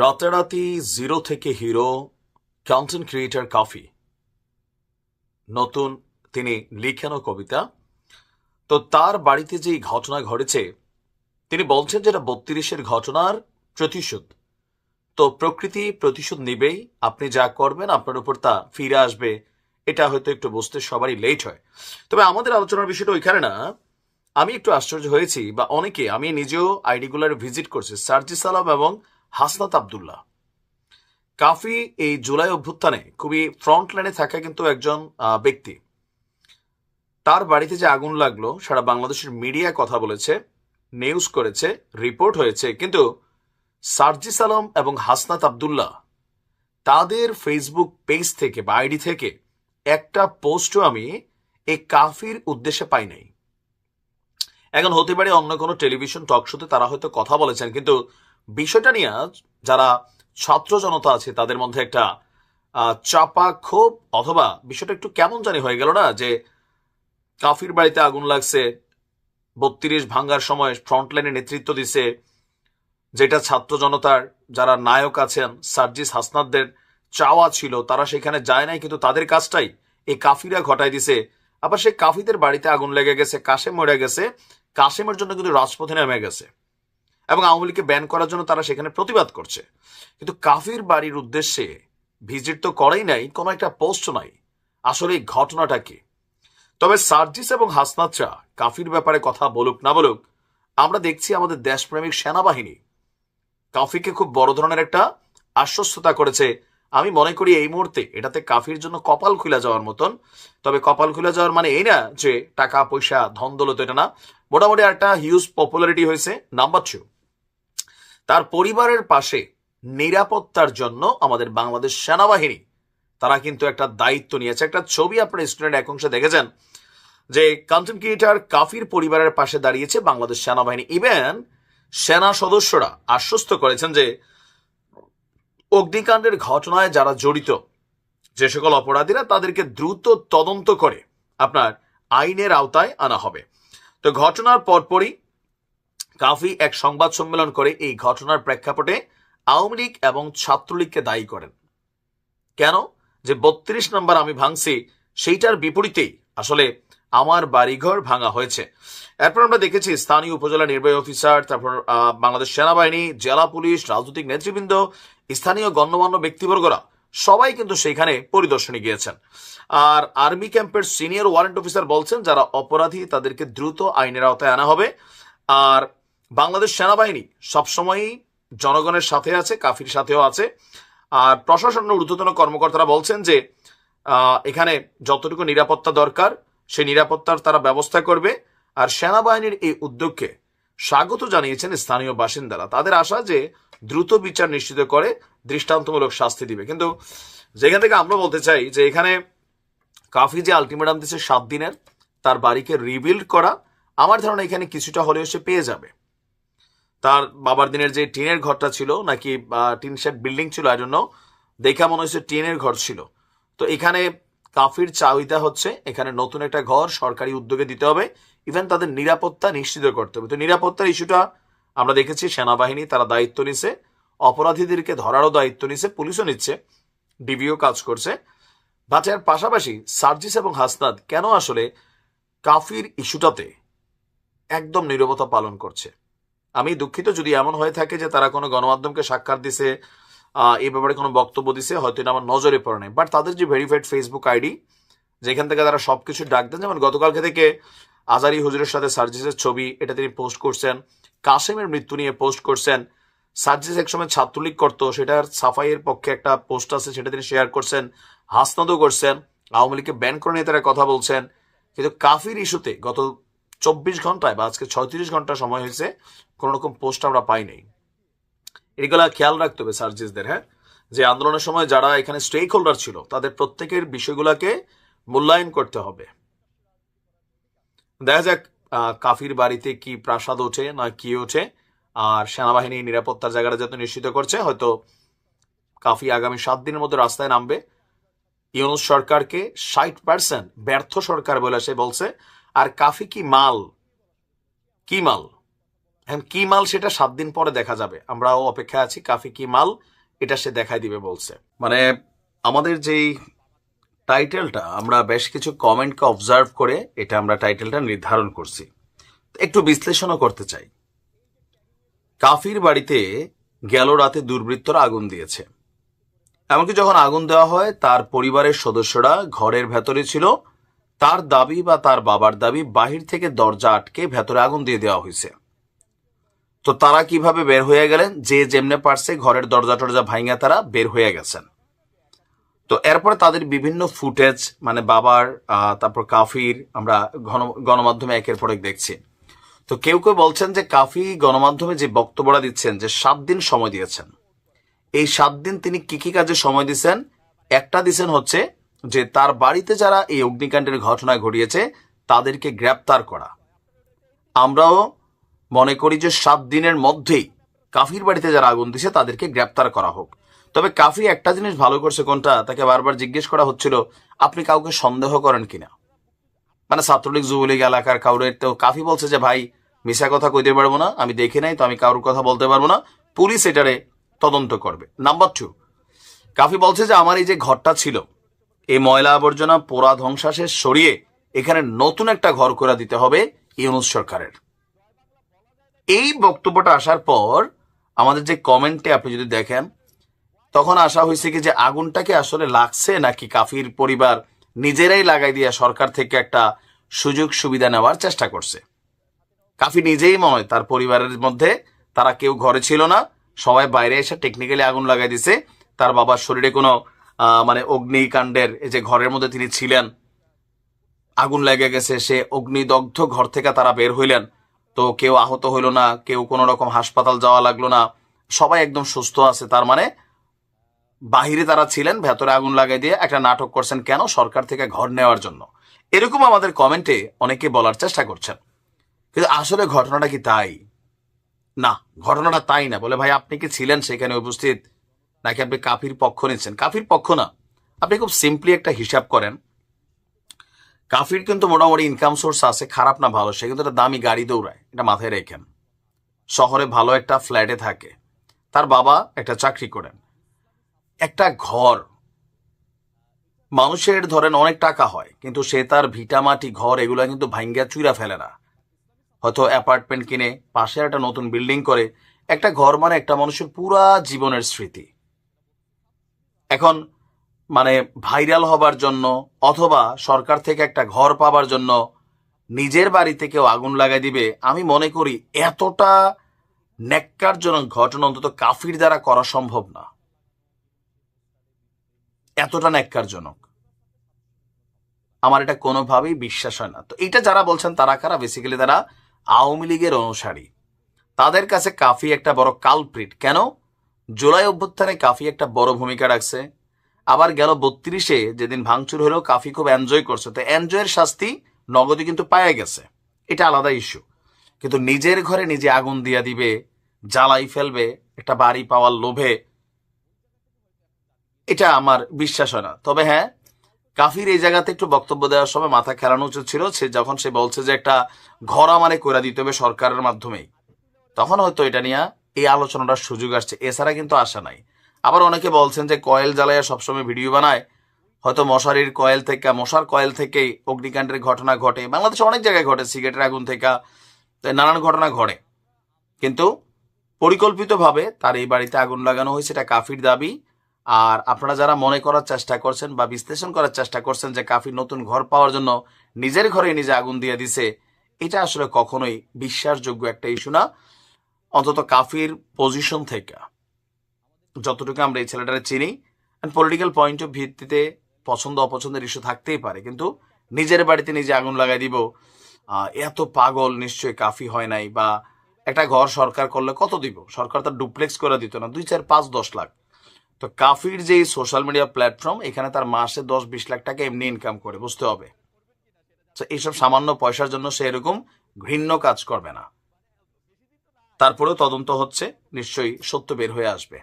রাতারাতি জিরো থেকে hero content creator কাফি। নতুন তিনি লিখেন কবিতা। তো তার বাড়িতে যেই ঘটনা ঘটেছে, তিনি বলছেন যেটা বত্রিশের ঘটনার প্রতিশোধ। তো প্রকৃতি প্রতিশোধ নিবেই, আপনি যা করবেন আপনার উপর তা ফিরে আসবে, এটা হয়তো একটু বুঝতে সবারই লেট হয়। তবে আমাদের আলোচনার বিষয়টা ওইখানে না, আমি একটু আশ্চর্য হয়েছি বা অনেকে, আমি নিজেও আইডিগুলার ভিজিট করছি সার্জি সালাম এবং হাসনাত আবদুল্লাহ। কাফি এই জুলাই অভ্যুত্থানে খুবই ফ্রন্ট লাইনে থাকা কিন্তু একজন ব্যক্তি। তার বাড়িতে যে আগুন লাগল, সারা বাংলাদেশের মিডিয়া কথা বলেছে নিউজ করেছে রিপোর্ট হয়েছে, কিন্তু সার্জিস আলম এবং হাসনাত আবদুল্লাহ তাদের ফেসবুক পেজ থেকে বা আইডি থেকে একটা পোস্টও আমি এই কাফির উদ্দেশ্যে পাই নাই। এখন হতে পারে অন্য কোনো টেলিভিশন টক শোতে তারা হয়তো কথা বলেছেন, কিন্তু বিষয়টা নিয়ে যারা ছাত্র জনতা আছে, তাদের মধ্যে একটা চাপা ক্ষোভ অথবা বিষয়টা একটু কেমন জানি হয়ে গেল না যে কাফির বাড়িতে আগুন লাগছে, বত্রিশ ভাঙ্গার সময় ফ্রন্ট লাইনে নেতৃত্ব দিছে, যেটা ছাত্র জনতার যারা নায়ক আছেন, সার্জিস হাসনাদদের চাওয়া ছিল, তারা সেখানে যায় নাই, কিন্তু তাদের কাজটাই এই কাফিরা ঘটায় দিছে। আবার সেই কাফিদের বাড়িতে আগুন লেগে গেছে, কাশেম মরে গেছে, কাশেমের জন্য কিন্তু রাজপথে নেমে গেছে। এবং আওয়ামী লীগকে ব্যান করার জন্য তারা সেখানে প্রতিবাদ করছে। কিন্তু কাফির বাড়ির উদ্দেশ্যে ভিজিট তো করেই নাই, কোনো একটা পোস্ট নাই। আসলে এই ঘটনাটা কি? তবে সার্জিস এবং হাসনাতরা কাফির ব্যাপারে কথা বলুক না বলুক, আমরা দেখছি আমাদের দেশপ্রেমিক সেনাবাহিনী কাফিকে খুব বড় ধরনের একটা আশ্বস্ততা করেছে। আমি মনে করি এই মুহূর্তে এটাতে কাফির জন্য কপাল খুলে যাওয়ার মতন। তবে কপাল খুলে যাওয়ার মানে এই না যে টাকা, পয়সা ধন দৌলত এটা না। মোটামুটি একটা হিউজ পপুলারিটি হয়েছে। নাম্বার টু তার পরিবারের পাশে নিরাপত্তার জন্য আমাদের বাংলাদেশ সেনাবাহিনী, তারা কিন্তু একটা দায়িত্ব নিয়েছে। একটা ছবি আপনার স্ক্রিনের এক অংশে দেখেছেন, যে কন্টেন্ট ক্রিয়েটার কাফির পরিবারের পাশে দাঁড়িয়েছে বাংলাদেশ সেনাবাহিনী। ইভেন সেনা সদস্যরা আশ্বস্ত করেছেন যে অগ্নিকাণ্ডের ঘটনায় যারা জড়িত, যে সকল অপরাধীরা, তাদেরকে দ্রুত তদন্ত করে আপনার আইনের আওতায় আনা হবে। তো ঘটনার পরপরই কাফি এক সংবাদ সম্মেলন করে এই ঘটনার প্রেক্ষাপটে আওয়ামী লীগ এবং ছাত্রলীগকে দায়ী করেন। কেন? যে বত্রিশ নম্বর আমি ভাঙছি, সেইটার বিপরীতেই আসলে আমার বাড়িঘর ভাঙা হয়েছে। এরপর আমরা দেখেছি স্থানীয় উপজেলা নির্বাহী অফিসার, তারপর বাংলাদেশ সেনাবাহিনী, জেলা পুলিশ, রাজনৈতিক নেতৃবৃন্দ, স্থানীয় গণ্যমান্য ব্যক্তিবর্গরা সবাই কিন্তু সেখানে পরিদর্শনে গিয়েছেন। আর আর্মি ক্যাম্পের সিনিয়র ওয়ারেন্ট অফিসার বলছেন, যারা অপরাধী তাদেরকে দ্রুত আইনের আওতায় আনা হবে। আর বাংলাদেশ সেনাবাহিনী সবসময়ই জনগণের সাথে আছে, কাফির সাথেও আছে। আর প্রশাসনের ঊর্ধ্বতন কর্মকর্তারা বলছেন যে এখানে যতটুকু নিরাপত্তা দরকার, সেই নিরাপত্তার তারা ব্যবস্থা করবে। আর সেনাবাহিনীর এই উদ্যোগকে স্বাগত জানিয়েছেন স্থানীয় বাসিন্দারা। তাদের আশা যে দ্রুত বিচার নিশ্চিত করে দৃষ্টান্তমূলক শাস্তি দিবে। কিন্তু যেখান থেকে আমরা বলতে চাই যে, এখানে কাফি যে আলটিমেটাম দিচ্ছে সাত দিনের, তার বাড়িকে রিবিল্ড করা, আমার ধারণা এখানে কিছুটা হলেও সে পেয়ে যাবে। তার বাবার দিনের যে টিনের ঘরটা ছিল, নাকি টিন শেড বিল্ডিং ছিল আই জন্য দেখা মনে হচ্ছে টিনের ঘর ছিল। তো এখানে কাফির চাহিদা হচ্ছে, এখানে নতুন একটা ঘর সরকারি উদ্যোগে দিতে হবে ইভেন তাদের নিরাপত্তা নিশ্চিত করতে হবে। তো নিরাপত্তার ইস্যুটা আমরা দেখেছি, সেনাবাহিনী তারা দায়িত্ব নিছে, অপরাধীদেরকে ধরারও দায়িত্ব নিছে, পুলিশও নিচ্ছে, ডিবিও কাজ করছে। বাট এর পাশাপাশি সার্জিস এবং হাসনাদ কেন আসলে কাফির ইস্যুটাতে একদম নীরবতা পালন করছে? আমি দুঃখিত যদি এমন হয়ে থাকে যে তারা কোনো গণমাধ্যমকে সাক্ষাৎ দিছে এই ব্যাপারে কোনো বক্তব্য দিছে, হয়তো এটা আমার নজরে পড়ে নাই। বাট তাদের যে ভেরিফাইড ফেসবুক আইডি যেখান থেকে তারা সবকিছু ডাক দেন, যেমন গতকালকে থেকে আজারি হুজুরের সাথে সার্জিসের ছবি, এটা তিনি পোস্ট করছেন, কাসেমের মৃত্যু নিয়ে পোস্ট করছেন, সার্জিস একসময় ছাত্রলীগ করতো, সেটার সাফাইয়ের পক্ষে একটা পোস্ট আছে, সেটা তিনি শেয়ার করছেন, হাসনাদও করছেন, আওয়ামী লীগকে ব্যান করে নিয়ে তারা কথা বলছেন। কিন্তু কাফির ইস্যুতে গত চব্বিশ ঘন্টায় বা আজকে ছয়ত্রিশ ঘণ্টা সময় হয়েছে, কোনো রকম পোস্ট আমরা পাই নাই এগুলা খেয়াল রাখতে হবে সার্জিসদের হ্যাঁ? যে আন্দোলনের সময় যারা এখানে স্টেক হোল্ডার ছিল, তাদের প্রত্যেকের বিষয়গুলোকে মূল্যায়ন করতে হবে। দেখা যাক কাফির বাড়িতে কি প্রাসাদ ওঠে, না কি ওঠে, আর সেনাবাহিনী নিরাপত্তার জায়গাটা যত নিশ্চিত করছে, হয়তো কাফি আগামী সাত দিনের মধ্যে রাস্তায় নামবে। ইউনুস সরকারকে ষাট পার্সেন্ট ব্যর্থ সরকার বলে সে বলছে আর কাফি কি মাল? কি মাল? এখন কি মাল সেটা সাত দিন পরে দেখা যাবে। আমরাও অপেক্ষা আছি, কাফি কি মাল? এটা সে দেখাই দিবে বলছে। মানে আমাদের যেই টাইটেলটা, আমরা বেশ কিছু কমেন্টকে অবজার্ভ করে এটা আমরা টাইটেলটা নির্ধারণ করছি। একটু বিশ্লেষণও করতে চাই। কাফির বাড়িতে গেল রাতে দুর্বৃত্তরা আগুন দিয়েছে। এমনকি যখন আগুন দেওয়া হয়, তার পরিবারের সদস্যরা ঘরের ভেতরে ছিল তার দাবি বা তার বাবার দাবি বাহির থেকে দরজা আটকে ভেতরে আগুন দিয়ে দেওয়া হয়েছে। তো তারা কীভাবে বের হয়ে গেলেন? যে যেমনে পারছে ঘরের দরজা টরজা ভাঙা তারা বের হয়ে গেছেন। তো এরপরে তাদের বিভিন্ন ফুটেজ মানে বাবার তারপর কাফির, আমরা গণমাধ্যমে একের পর এক দেখছি। তো কেউ কেউ বলছেন যে কাফি গণমাধ্যমে যে বক্তব্যটা দিচ্ছেন, যে সাত দিন সময় দিয়েছেন। এই সাত দিন তিনি কি কি কাজে সময় দিচ্ছেন একটা দিছেন হচ্ছে যে তার বাড়িতে যারা এই অগ্নিকাণ্ডের ঘটনা ঘটিয়েছে, তাদেরকে গ্রেপ্তার করা। আমরাও মনে করি যে সাত দিনের মধ্যেই কাফির বাড়িতে যারা আগুন দিছে, তাদেরকে গ্রেপ্তার করা হোক। তবে কাফি একটা জিনিস ভালো করছে কোনটা, তাকে বারবার জিজ্ঞেস করা হচ্ছিল, আপনি কাউকে সন্দেহ করেন কিনা? মানে ছাত্রলীগ যুবলীগ এলাকার কাউরে তো কাফি বলছে যে, ভাই, মিশা কথা কইতে পারব না, আমি দেখি নাই, তো আমি কারোর কথা বলতে পারব না। পুলিশ এটারে তদন্ত করবে। নাম্বার টু কাফি বলছে যে, আমার এই যে ঘরটা ছিল এই ময়লা আবর্জনা পোড়া ধ্বংসাশেষ সরিয়ে এখানে নতুন একটা ঘর করে দিতে হবে ইউনুস সরকারের। এই বক্তব্যটা আসার পর আমাদের যে কমেন্টে আপনি যদি দেখেন, তখন আশা হয়েছে কি যে আগুনটাকে আসলে লাগছে নাকি কাফির পরিবার নিজেরাই লাগাই দিয়ে সরকার থেকে একটা সুযোগ সুবিধা নেওয়ার চেষ্টা করছে? কাফি নিজেই মনে হয় তার পরিবারের মধ্যে তারা কেউ ঘরে ছিল না, সবাই বাইরে এসে টেকনিক্যালি আগুন লাগাই দিছে, তার বাবার শরীরে কোনো মানে অগ্নিকাণ্ডের এই যে ঘরের মধ্যে তিনি ছিলেন, আগুন লেগে গেছে, সে অগ্নিদগ্ধ ঘর থেকে তারা বের হইলেন। তো কেউ আহত হইল না, কেউ কোনো রকম হাসপাতাল যাওয়া লাগল না। সবাই একদম সুস্থ আছে, তার মানে বাহিরে তারা ছিলেন, ভেতরে আগুন লাগাই দিয়ে একটা নাটক করছেন, কেন সরকার থেকে ঘর নেওয়ার জন্য? এরকম আমাদের কমেন্টে অনেকে বলার চেষ্টা করছেন। কিন্তু আসলে ঘটনাটা কি তাই? না, ঘটনাটা তাই না। বলে, ভাই, আপনি কি ছিলেন সেখানে উপস্থিত? নাকি আপনি কাফির পক্ষ নিচ্ছেন? কাফির পক্ষ না। আপনি খুব সিম্পলি একটা হিসাব করেন। কাফির কিন্তু মোটামুটি ইনকাম সোর্স আছে, খারাপ না, ভালো। সে কিন্তু একটা দামি গাড়ি দৌড়ায়, এটা মাথায় রেখেন। শহরে ভালো একটা ফ্ল্যাটে থাকে, তার বাবা একটা চাকরি করেন। একটা ঘর, মানুষের ধরেন অনেক টাকা হয়, কিন্তু সে তার ভিটামাটি ঘর এগুলো কিন্তু ভাঙ্গা চুইরা ফেলে না। হয়তো অ্যাপার্টমেন্ট কিনে, পাশে একটা নতুন বিল্ডিং করে, একটা ঘর মানে একটা মানুষের পুরা জীবনের স্মৃতি। এখন মানে ভাইরাল হবার জন্য অথবা সরকার থেকে একটা ঘর পাবার জন্য নিজের বাড়িতে কেউ আগুন লাগাই দিবে, আমি মনে করি এতটা ন্যাক্কারজনক ঘটনা অন্তত কাফির দ্বারা করা সম্ভব না। এতটা ন্যাক্কারজনক। আমার এটা কোনোভাবেই বিশ্বাস হয় না। তো এটা যারা বলছেন তারা কারা? বেসিক্যালি তারা আওয়ামী লীগের অনুসারী। তাদের কাছে কাফি একটা বড় কালপ্রিট কেন? জুলাই অভ্যুত্থানে কাফি একটা বড় ভূমিকা রাখছে। আবার গেল বত্রিশে যেদিন ভাঙচুর হলেও কাফি খুব এনজয় করছে। তো এনজয়ের শাস্তি নগদে কিন্তু পাওয়া গেছে। এটা আলাদা ইস্যু কিন্তু নিজের ঘরে নিজে আগুন দিয়া দিবে, জ্বালাই ফেলবে, একটা বাড়ি পাওয়ার লোভে, এটা আমার বিশ্বাস হয় না। তবে হ্যাঁ কাফির এই জায়গাতে একটু বক্তব্য দেওয়ার সময় মাথা খেলানো উচিত ছিল সে যখন সে বলছে যে একটা ঘর আমারে করে দিতে হবে সরকারের মাধ্যমেই। তখন হয়তো এটা নিয়ে এই আলোচনাটার সুযোগ আসছে। এছাড়া কিন্তু আসা নাই। আবার অনেকে বলছেন যে কয়েল জ্বালাইয়া সবসময় ভিডিও বানায়। হয়তো মশারির কয়েল থেকে, মশার কয়েল থেকেই অগ্নিকাণ্ডের ঘটনা ঘটে। বাংলাদেশে অনেক জায়গায় ঘটে, সিগারেটের আগুন থেকে নানান ঘটনা ঘটে। কিন্তু পরিকল্পিতভাবে তার এই বাড়িতে আগুন লাগানো হয়েছে, এটা কাফির দাবি। আর আপনারা যারা মনে করার চেষ্টা করছেন বা বিশ্লেষণ করার চেষ্টা করছেন যে কাফির নতুন ঘর পাওয়ার জন্য নিজের ঘরে নিজে আগুন দিয়ে দিছে, এটা আসলে কখনোই বিশ্বাসযোগ্য একটা ইস্যু না। অন্তত কাফির পজিশন থেকে। যতটুকু আমরা এই ছেলেটারে চিনি পলিটিক্যাল পয়েন্ট অফ ভিত্তিতে পছন্দ, অপছন্দের ইস্যু থাকতেই পারে, কিন্তু নিজের বাড়িতে নিজে আগুন লাগাই দিব এত পাগল নিশ্চয়ই কাফি হয় নাই, বা একটা ঘর সরকার করলে কত দিব? সরকার তার ডুপ্লেক্স করে দিত না, দুই চার পাঁচ দশ লাখ। তো কাফির যে সোশ্যাল মিডিয়া প্ল্যাটফর্ম এখানে তার মাসে দশ বিশ লাখ টাকা এমনি ইনকাম করে, বুঝতে হবে। এইসব সামান্য পয়সার জন্য সে এরকম ঘৃণ্য কাজ করবে না। তারপরেও তদন্ত হচ্ছে নিশ্চয়ই সত্য বের হয়ে আসবে।